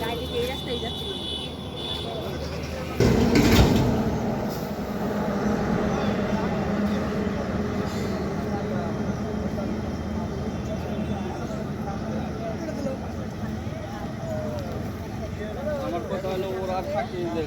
গাড়িতে এই রাস্তায় যাচ্ছিল আমার কথা হলো ওরা আর থাকে এই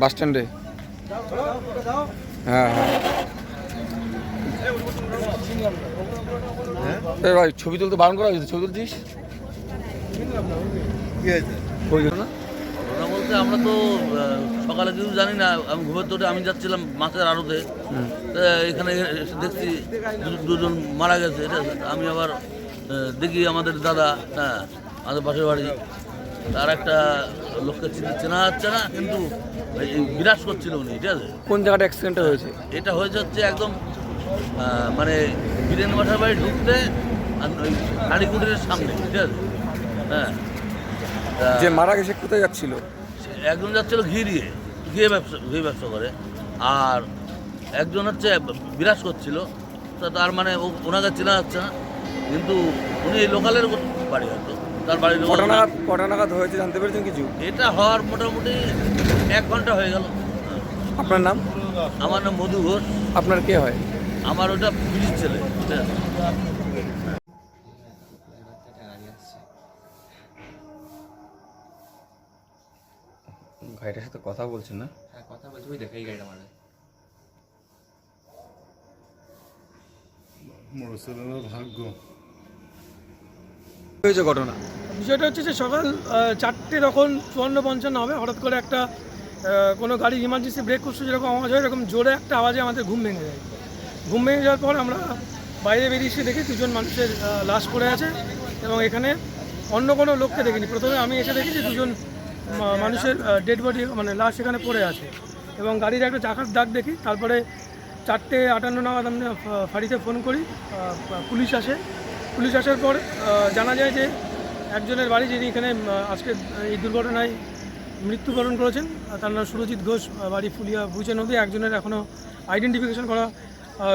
বাস স্ট্যান্ডে? হ্যাঁ হ্যাঁ। এ ভাই ছবি তুলতে বারণ করা হয়েছে ছবি তুলছিস? ঘটনা বলতে আমরা তো সকালে কিছু জানি না আমি ঘুমের তোটে আমি যাচ্ছিলাম মাছের আড়তে। এখানে এসে দেখছি দুজন মারা গেছে ঠিক আছে? আমি আবার দেখি আমাদের দাদা হ্যাঁ আমাদের পাশের বাড়ি। তার একটা লোককে চিনে- চেনা যাচ্ছে না কিন্তু বিরাজ করছিল উনি ঠিক আছে? কোন জায়গাটা অ্যাক্সিডেন্টটা হয়েছে? এটা হয়েছে হচ্ছে একদম মানে বীরেন বাসার বাড়ি ঢুকতে আর ওই হাড়িকুটির সামনে ঠিক আছে? হ্যাঁ। যে মারা গেছে কোথায় যাচ্ছিল? একজন যাচ্ছিল ঘি দিয়ে ঘি ব্যবসা ঘি ব্যবসা করে। আর একজন হচ্ছে বিরাজ করছিল। তা তার মানে ও- ওনাকে চেনা যাচ্ছে না। কিন্তু উনি এই লোকালের বাড়ি হয়তো। তার বাড়ির লোকাল কটা নাগাদ কটা নাগাদ হয়েছে জানতে পেরেছেন কিছু? এটা হওয়ার মোটামুটি এক ঘণ্টা হয়ে গেল। আপনার নাম? আমার নাম মধু ঘোষ। আপনার কে হয়? আমার ওটা ব্রিজ ছেলে গাড়িটার সাথে কথা বলছেন না? হ্যাঁ কথা বলছি ওই দেখে এই গাড়িটা মারে মোটরসাইকেলের ভাগ্য। হয়েছে ঘটনা? বিষয়টা হচ্ছে যে সকাল চারটে তখন চুয়ান্ন পঞ্চান্ন হবে। হঠাৎ করে একটা কোনো গাড়ি ইমার্জেন্সি ব্রেক করছে যেরকম আওয়াজ হয় এরকম জোরে একটা আওয়াজে আমাদের ঘুম ভেঙে যায়। ঘুম ভেঙে যাওয়ার পর আমরা বাইরে বেরিয়ে এসে দেখি দুজন মানুষের লাশ পড়ে আছে এবং এখানে অন্য কোনো লোককে দেখিনি। প্রথমে আমি এসে দেখি যে দুজন মানুষের ডেড বডি মানে লাশ এখানে পড়ে আছে এবং গাড়ির একটা চাকার দাগ দেখি। তারপরে চারটে আটান্ন নাগাদ আমরা ফা- ফাঁড়িতে ফোন করি পুলিশ আসে। পুলিশ আসার পর জানা যায় যে একজনের বাড়ি যিনি এখানে আজকে এই দুর্ঘটনায় মৃত্যুবরণ করেছেন, তার নাম সুরজিৎ ঘোষ। বাড়ি ফুলিয়া বুঝে নদী একজনের এখনও আইডেন্টিফিকেশন করা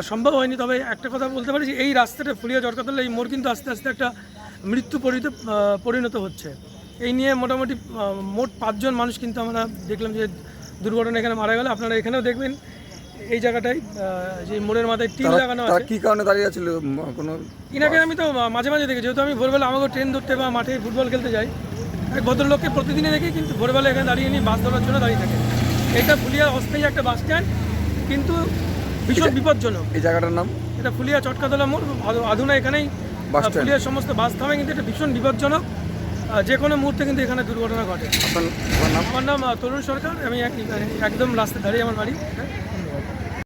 সম্ভব হয়নি। তবে একটা কথা বলতে পারি যে এই রাস্তাটা ফুলিয়া জটকাতলা এই মোড় কিন্তু আস্তে আস্তে একটা মৃত্যু পরিণত পরিণত হচ্ছে। এই নিয়ে মোটামুটি মোট পাঁচজন মানুষ কিন্তু আমরা দেখলাম যে দুর্ঘটনা এখানে মারা গেল। আপনারা এখানেও দেখবেন এই জায়গাটায় যে মোড়ের মাথায় টিন লাগানো আছে। কি কারণে দাঁড়িয়ে আছিল? কোনো ইনাকে আমি তো মাঝে মাঝে দেখি। যেহেতু আমি ভোরবেলা আমাকে ট্রেন ধরতে বা মাঠে ফুটবল খেলতে যাই এক ভদ্রলোককে প্রতিদিনই দেখি কিন্তু ভোরবেলা এখানে দাঁড়িয়ে নিয়ে বাস ধরার জন্য দাঁড়িয়ে থাকে। এটা ফুলিয়া অস্থায়ী একটা বাস স্ট্যান্ড কিন্তু ভীষণ বিপজ্জনক। এই জায়গাটার নাম? এটা ফুলিয়া চটকাতলা মোড় আধ- আধুনা এখানেই ফুলিয়ার সমস্ত বাস থামে কিন্তু এটা ভীষণ বিপজ্জনক। যে কোনো মুহূর্তে কিন্তু এখানে দুর্ঘটনা ঘটে। আমার নাম তরুণ সরকার। আমি এক- একদম রাস্তায় দাঁড়িয়ে আমার বাড়ি।